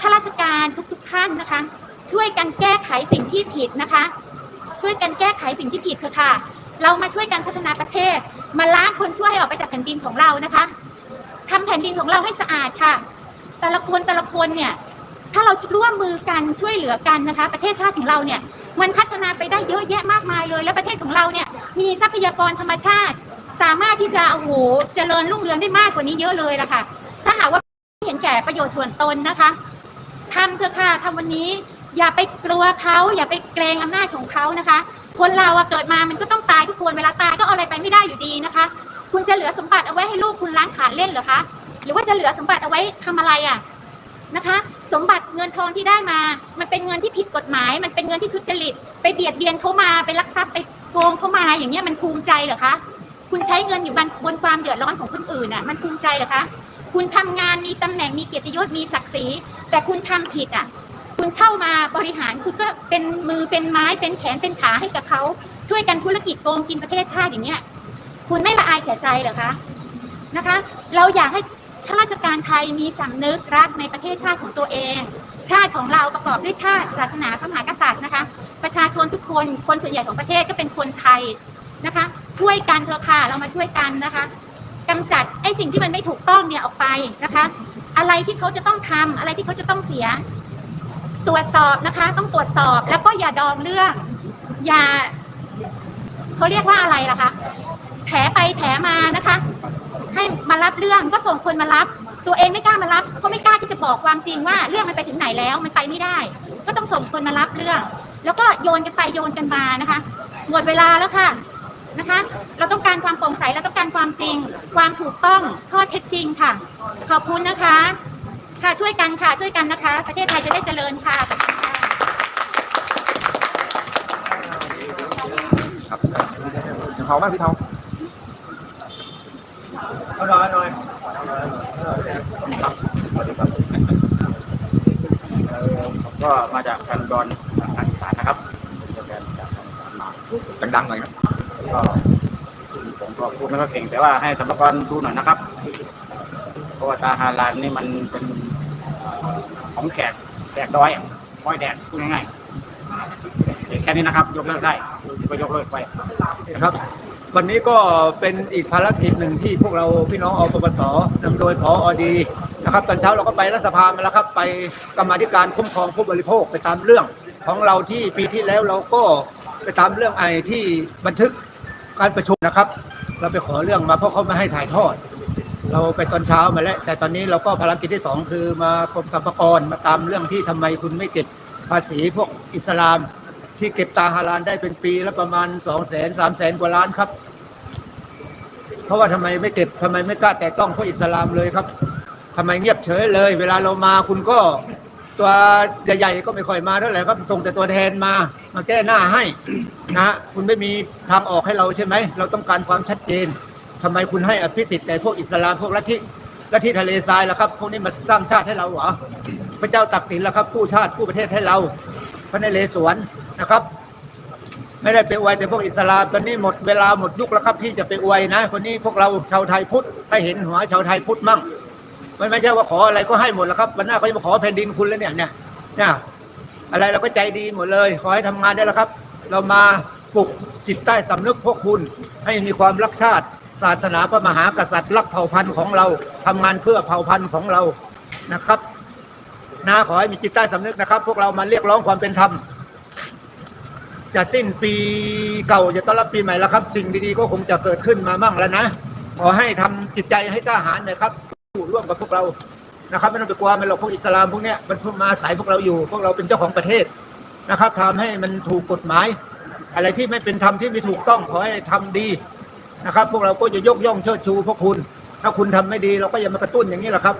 ข้าราชการทุกๆท่านนะคะ ช่วยกันแก้ไขสิ่งที่ผิดนะคะ ช่วยกันแก้ไขสิ่งที่ผิดเถอะค่ะ เรามาช่วยกันพัฒนาประเทศ มาล้างคนช่วยออกไปจากแผ่นดินของเรานะคะทำแผ่นดินของเราให้สะอาดค่ะ แต่ละคนแต่ละคนเนี่ยถ้าเราร่วมมือกันช่วยเหลือกันนะคะ ประเทศชาติของเราเนี่ยมันพัฒนาไปได้เยอะแยะมากมายเลย และประเทศของเราเนี่ยมีทรัพยากรธรรมชาติ สามารถที่จะโอ้โหเจริญรุ่งเรืองได้มากกว่านี้เยอะเลยละค่ะ ถ้าหากว่าเห็นแก่ประโยชน์ส่วนตนนะคะ ทำเถอะค่ะทำวันนี้ อย่าไปกลัวเขาอย่าไปเกรงอำนาจของเขานะคะ คนเราอะเกิดมามันก็ต้องตายทุกคนเวลาตายก็เอาอะไรไปไม่ได้อยู่ดีนะคะ คุณจะเหลือสมบัติเอาไว้ให้ลูกคุณล้างขานเล่นเหรอคะหรือว่าจะเหลือสมบัติเอาไว้ทำอะไรอะนะคะ สมบัติเงินทองที่ได้มา มันเป็นเงินที่ผิดกฎหมาย มันเป็นเงินที่ทุจริต ไปเบียดเบียนเขามาไปลักทรัพย์ไปโกงเขามาอย่างเงี้ยมันภูมิใจเหรอคะคุณใช้เงินอยู่บนความเดือดร้อนของคนอื่นน่ะมันภูมิใจเหรอคะ คุณทำงานมีตำแหน่งมีเกียรติยศมีศักดิ์ศรีแต่คุณทำผิดอะ คุณเข้ามาบริหารคุณก็เป็นมือเป็นไม้เป็นแขนเป็นขาให้กับเขาช่วยกันธุรกิจโกงกินประเทศชาติอย่างเงี้ย คุณไม่ละอายแก่ใจเหรอคะนะคะ เราอยากให้ข้าราชการไทยมีสำนึกรักในประเทศชาติของตัวเอง ชาติของเราประกอบด้วยชาติศาสนาพระมหากษัตริย์นะคะ ประชาชนทุกคนคนส่วนใหญ่ของประเทศก็เป็นคนไทยนะคะ ช่วยกันเถอะค่ะเรามาช่วยกันนะคะ กำจัดไอ้สิ่งที่มันไม่ถูกต้องเนี่ยออกไปนะคะ อะไรที่เขาจะต้องทำอะไรที่เขาจะต้องเสีย ตรวจสอบนะคะ ต้องตรวจสอบแล้วก็อย่าดองเรื่อง อย่าเขาเรียกว่าอะไรล่ะคะแถไปแถมานะคะ ให้มารับเรื่องก็ส่งคนมารับ ตัวเองไม่กล้ามารับก็ไม่กล้าที่จะบอกความจริงว่าเรื่องมันไปถึงไหนแล้วมันไปไม่ได้ ก็ต้องส่งคนมารับเรื่อง แล้วก็โยนกันไปโยนกันมานะคะ หมดเวลาแล้วค่ะ นะคะ เราต้องการความโปร่งใสเราต้องการความจริง ความถูกต้องข้อเท็จจริงค่ะ ขอบคุณนะคะ ค่ะช่วยกันค่ะช่วยกันนะคะ ประเทศไทยจะได้เจริญค่ะครับพี่เทามากพี่เทาเอาหน่อยหน่อยครับสวัสดีครับเอ่อผมก็มาจากทางดอนทางอีสานนะครับเป็นตัวแทนจากทางอีสานมาดังๆหน่อยครับ ก็ผมก็พูดไม่ค่อยเก่งแต่ว่าให้สำนักกรดูหน่อยนะครับ เพราะว่าตาฮาลานนี่มันเป็นของแขกแขกดอยอะม้อยแดดพูดง่ายๆแค่นี้นะครับ ยกเลิกได้ก็ยกเลิกไปครับ วันนี้ก็เป็นอีกภารกิจหนึ่งที่พวกเราพี่น้องอปปสนำโดยพออดีนะครับตอนเช้าเราก็ไปรัฐสภามาแล้วครับ ไปกรรมาธิการคุ้มครองผู้บริโภคไปตามเรื่องของเราที่ปีที่แล้วเราก็ไปตามเรื่องไอที่บันทึก การประชุมนะครับ เราไปขอเรื่องมาเพราะเขาไม่ให้ถ่ายทอด เราไปตอนเช้ามาแล้ว แต่ตอนนี้เราก็ภารกิจที่สองคือมากรมสรรพากรมาตามเรื่องที่ทำไมคุณไม่เก็บภาษีพวกอิสลาม ที่เก็บตาฮาลานได้เป็นปีละประมาณสองแสนสามแสนกว่าล้านครับ เพราะว่าทำไมไม่เก็บทำไมไม่กล้าแต่ต้องพวกอิสลามเลยครับทำไมเงียบเฉยเลย เวลาเรามาคุณก็ตัวใหญ่ๆก็ไม่ค่อยมาเท่าไหร่ครับส่งแต่ตัวแทนมา มาแก้หน้าให้นะฮะคุณไม่มีทางออกให้เราใช่ไหม เราต้องการความชัดเจนทำไมคุณให้อภิสิทธิ์แต่พวกอิสลามพวกลัทธิลัทธิทะเลทรายล่ะครับ พวกนี้มาสร้างชาติให้เราเหรอพระเจ้าตักสินแล้วครับ ผู้ชาติผู้ประเทศให้เรา พระนเรศวรนะครับ ไม่ได้ไปอวยแต่พวกอิสลามตอนนี้หมดเวลาหมดยุคแล้วครับที่จะไปอวยนะ คนนี้พวกเราชาวไทยพุทธให้เห็นหัวชาวไทยพุทธมั่งมันไม่ใช่ว่าขออะไรก็ให้หมดแล้วครับวันหน้าเขาจะมาขอแผ่นดินคุณแล้วเนี่ยเนี่ยเนี่ย อะไรเราก็ใจดีหมดเลย ขอให้ทำงานได้แล้วครับ เรามาปลุกจิตใต้สำนึกพวกคุณ ให้มีความรักชาติ ศาสนาพระมหากษัตริย์รักเผ่าพันธุ์ของเราทำงานเพื่อเผ่าพันธุ์ของเรานะครับนะขอให้มีจิตใต้สำนึกนะครับ พวกเรามาเรียกร้องความเป็นธรรมจะสิ้นปีเก่าจะต้อนรับปีใหม่แล้วครับ สิ่งดีๆก็คงจะเกิดขึ้นมามั่งแล้วนะขอให้ทำจิตใจให้กล้าหาญนะครับร่วมกับพวกเรา นะครับ ไม่ต้องไปกลัวมันหรอกพวกอิสลามพวกเนี้ยมันเพิ่งมาสายพวกเราอยู่ พวกเราเป็นเจ้าของประเทศนะครับทำให้มันถูกกฎหมาย อะไรที่ไม่เป็นธรรมที่ไม่ถูกต้องขอให้ทำดีนะครับ พวกเราก็จะยกย่องเชิดชูพวกคุณ ถ้าคุณทำไม่ดีเราก็อย่ามากระตุ้นอย่างนี้แหละครับ